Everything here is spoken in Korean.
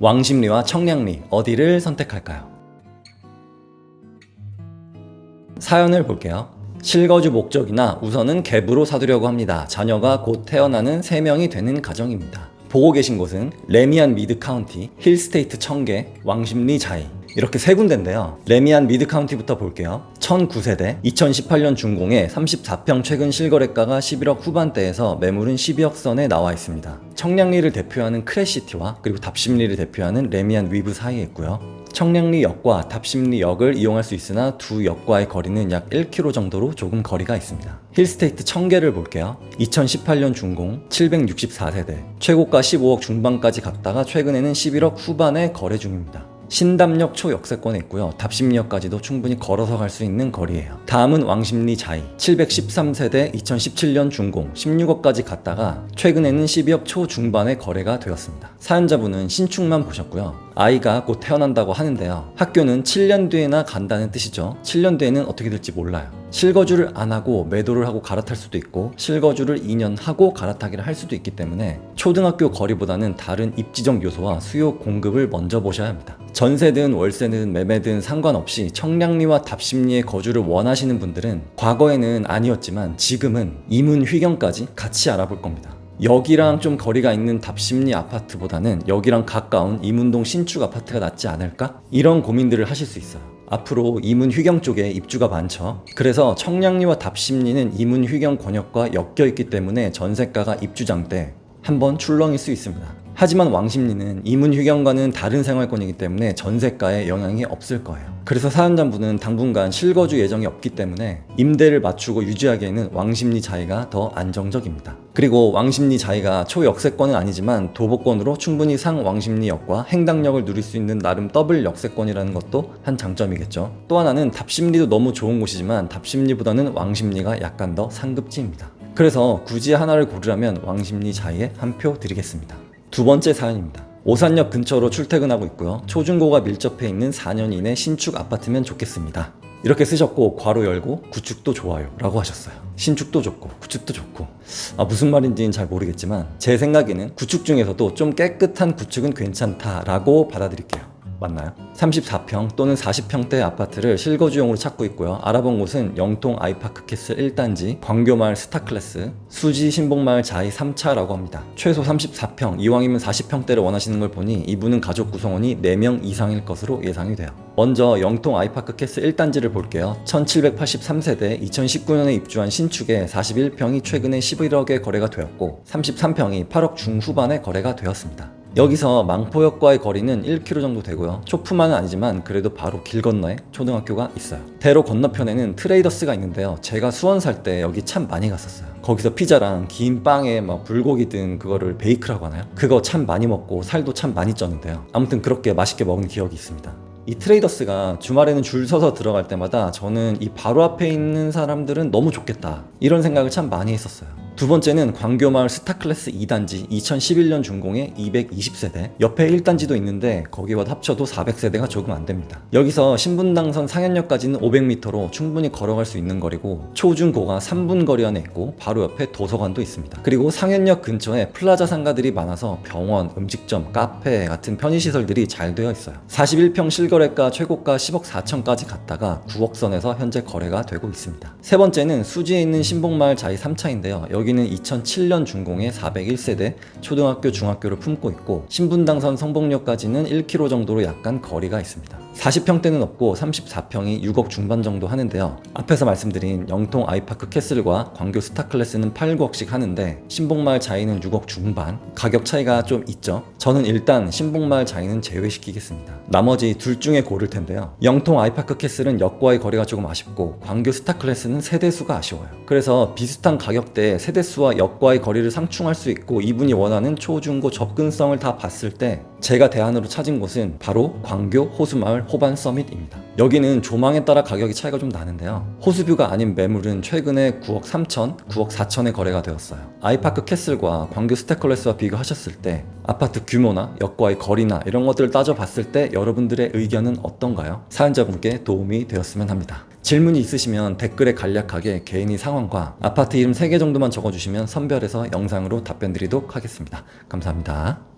왕십리와 청량리 어디를 선택할까요? 사연을 볼게요. 실거주 목적이나 우선은 갭으로 사두려고 합니다. 자녀가 곧 태어나는 3명이 되는 가정입니다. 보고 계신 곳은 레미안 미드 카운티, 힐스테이트 청계, 왕십리 자이 이렇게 세 군데인데요. 레미안 미드 카운티부터 볼게요. 1009세대, 2018년 준공에 34평 최근 실거래가가 11억 후반대에서 매물은 12억 선에 나와 있습니다. 청량리를 대표하는 크래시티와 그리고 답심리를 대표하는 레미안 위브 사이에 있고요. 청량리역과 답심리역을 이용할 수 있으나 두 역과의 거리는 약 1km 정도로 조금 거리가 있습니다. 힐스테이트 청계를 볼게요. 2018년 준공 764세대, 최고가 15억 중반까지 갔다가 최근에는 11억 후반에 거래 중입니다. 신담역 초역세권에 있고요. 답심리역까지도 충분히 걸어서 갈 수 있는 거리예요. 다음은 왕십리 자이 713세대 2017년 준공 16억까지 갔다가 최근에는 12억 초중반에 거래가 되었습니다. 사연자분은 신축만 보셨고요. 아이가 곧 태어난다고 하는데요. 학교는 7년 뒤에나 간다는 뜻이죠. 7년 뒤에는 어떻게 될지 몰라요. 실거주를 안 하고 매도를 하고 갈아탈 수도 있고 실거주를 2년 하고 갈아타기를 할 수도 있기 때문에 초등학교 거리보다는 다른 입지적 요소와 수요 공급을 먼저 보셔야 합니다. 전세든 월세든 매매든 상관없이 청량리와 답심리에 거주를 원하시는 분들은 과거에는 아니었지만 지금은 이문 휘경까지 같이 알아볼 겁니다. 여기랑 좀 거리가 있는 답심리 아파트보다는 여기랑 가까운 이문동 신축 아파트가 낫지 않을까? 이런 고민들을 하실 수 있어요. 앞으로 이문 휘경 쪽에 입주가 많죠. 그래서 청량리와 답심리는 이문 휘경 권역과 엮여 있기 때문에 전세가가 입주장 때 한번 출렁일 수 있습니다. 하지만 왕십리는 이문 휘경과는 다른 생활권이기 때문에 전세가에 영향이 없을 거예요. 그래서 사연자분은 당분간 실거주 예정이 없기 때문에 임대를 맞추고 유지하기에는 왕십리 자이가 더 안정적입니다. 그리고 왕십리 자이가 초역세권은 아니지만 도보권으로 충분히 상 왕십리역과 행당역을 누릴 수 있는 나름 더블 역세권이라는 것도 한 장점이겠죠. 또 하나는 답심리도 너무 좋은 곳이지만 답심리보다는 왕십리가 약간 더 상급지입니다. 그래서 굳이 하나를 고르라면 왕십리 자이에 한 표 드리겠습니다. 두 번째 사연입니다. 오산역 근처로 출퇴근하고 있고요. 초중고가 밀접해 있는 4년 이내 신축 아파트면 좋겠습니다. 이렇게 쓰셨고 괄호 열고 구축도 좋아요 라고 하셨어요. 신축도 좋고 구축도 좋고 아, 무슨 말인지는 잘 모르겠지만 제 생각에는 구축 중에서도 좀 깨끗한 구축은 괜찮다 라고 받아들일게요. 맞나요? 34평 또는 40평대 아파트를 실거주용으로 찾고 있고요. 알아본 곳은 영통 아이파크 캐슬 1단지, 광교마을 스타클래스, 수지 신봉마을 자이 3차라고 합니다. 최소 34평, 이왕이면 40평대를 원하시는 걸 보니 이분은 가족 구성원이 4명 이상일 것으로 예상이 돼요. 먼저 영통 아이파크 캐슬 1단지를 볼게요. 1783세대 2019년에 입주한 신축에 41평이 최근에 11억에 거래가 되었고 33평이 8억 중후반에 거래가 되었습니다. 여기서 망포역과의 거리는 1km 정도 되고요. 초품만은 아니지만 그래도 바로 길 건너에 초등학교가 있어요. 대로 건너편에는 트레이더스가 있는데요. 제가 수원 살 때 여기 참 많이 갔었어요. 거기서 피자랑 긴 빵에 막 불고기 든 그거를 베이크라고 하나요? 그거 참 많이 먹고 살도 참 많이 쪘는데요. 아무튼 그렇게 맛있게 먹은 기억이 있습니다. 이 트레이더스가 주말에는 줄 서서 들어갈 때마다 저는 이 바로 앞에 있는 사람들은 너무 좋겠다. 이런 생각을 참 많이 했었어요. 두 번째는 광교마을 스타클래스 2단지 2011년 준공의 220세대 옆에 1단지도 있는데 거기와 합쳐도 400세대가 조금 안 됩니다. 여기서 신분당선 상현역까지는 500m로 충분히 걸어갈 수 있는 거리고 초중고가 3분 거리 안에 있고 바로 옆에 도서관도 있습니다. 그리고 상현역 근처에 플라자 상가들이 많아서 병원, 음식점, 카페 같은 편의시설들이 잘 되어 있어요. 41평 실거래가 최고가 10억 4천까지 갔다가 9억 선에서 현재 거래가 되고 있습니다. 세 번째는 수지에 있는 신봉마을 자이 3차인데요. 여기 는 2007년 준공의 401세대 초등학교, 중학교를 품고 있고 신분당선 성봉역까지는 1km 정도로 약간 거리가 있습니다. 40평대는 없고 34평이 6억 중반 정도 하는데요. 앞에서 말씀드린 영통 아이파크 캐슬과 광교 스타클래스는 8, 9억씩 하는데 신봉마을 자이는 6억 중반 가격 차이가 좀 있죠. 저는 일단 신봉마을 자이는 제외시키겠습니다. 나머지 둘 중에 고를 텐데요. 영통 아이파크 캐슬은 역과의 거리가 조금 아쉽고 광교 스타클래스는 세대수가 아쉬워요. 그래서 비슷한 가격대에 세대수와 역과의 거리를 상충할 수 있고 이분이 원하는 초중고 접근성을 다 봤을 때 제가 대안으로 찾은 곳은 바로 광교 호수마을 호반 서밋입니다. 여기는 조망에 따라 가격이 차이가 좀 나는데요. 호수뷰가 아닌 매물은 최근에 9억 3천, 9억 4천에 거래가 되었어요. 아이파크 캐슬과 광교 스테클래스와 비교하셨을 때 아파트 규모나 역과의 거리나 이런 것들을 따져봤을 때 여러분들의 의견은 어떤가요? 사연자분께 도움이 되었으면 합니다. 질문이 있으시면 댓글에 간략하게 개인의 상황과 아파트 이름 3개 정도만 적어주시면 선별해서 영상으로 답변 드리도록 하겠습니다. 감사합니다.